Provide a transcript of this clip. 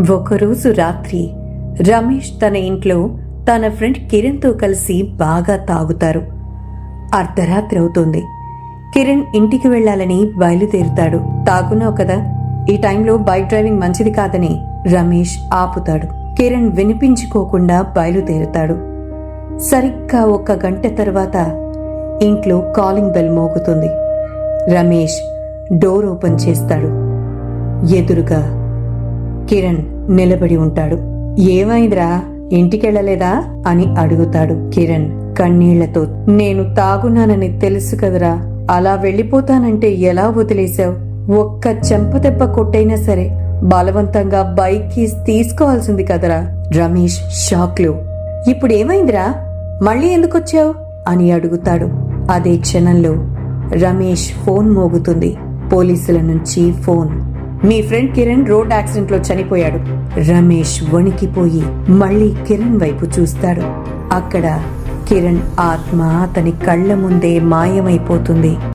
ఒకరోజు రాత్రి రమేష్ తన ఇంట్లో తన ఫ్రెండ్ కిరణ్తో కలిసి బాగా తాగుతారు. అర్ధరాత్రి అవుతుంది. కిరణ్ ఇంటికి వెళ్ళాలని బయలుదేరుతాడు. తాగున్నావు కదా? ఈ టైంలో బైక్ డ్రైవింగ్ మంచిది కాదని రమేష్ ఆపుతాడు. కిరణ్ వినిపించుకోకుండా బయలుదేరుతాడు. సరిగ్గా ఒక గంట తర్వాత ఇంట్లో కాలింగ్ బెల్ మోగుతుంది. రమేష్ డోర్ ఓపెన్ చేస్తాడు. ఎదురుగా కిరణ్ నిలబడి ఉంటాడు. ఏమైందిరా? ఇంటికెళ్ళలేదా? అని అడుగుతాడు కిరణ్. కన్నీళ్ళతో నేను తాగున్నానని తెలుసు కదరా. అలా వెళ్ళిపోతానంటే ఎలా వదిలేశావు? ఒక్క చెంపదెబ్బ కొట్టైనా సరే బలవంతంగా బైక్ కీస్ తీసుకోవాల్సింది కదరా. రమేష్ షాక్లో ఇప్పుడు ఏమైందిరా మళ్ళీ ఎందుకొచ్చావు? అని అడుగుతాడు. అదే క్షణంలో రమేష్ ఫోన్ మోగుతుంది. పోలీసుల నుంచి ఫోన్. మీ ఫ్రెండ్ కిరణ్ రోడ్ యాక్సిడెంట్లో చనిపోయాడు. రమేష్ వణికిపోయి మళ్ళీ కిరణ్ వైపు చూస్తాడు. అక్కడ కిరణ్ ఆత్మ అతని కళ్ళ ముందే మాయమైపోతుంది.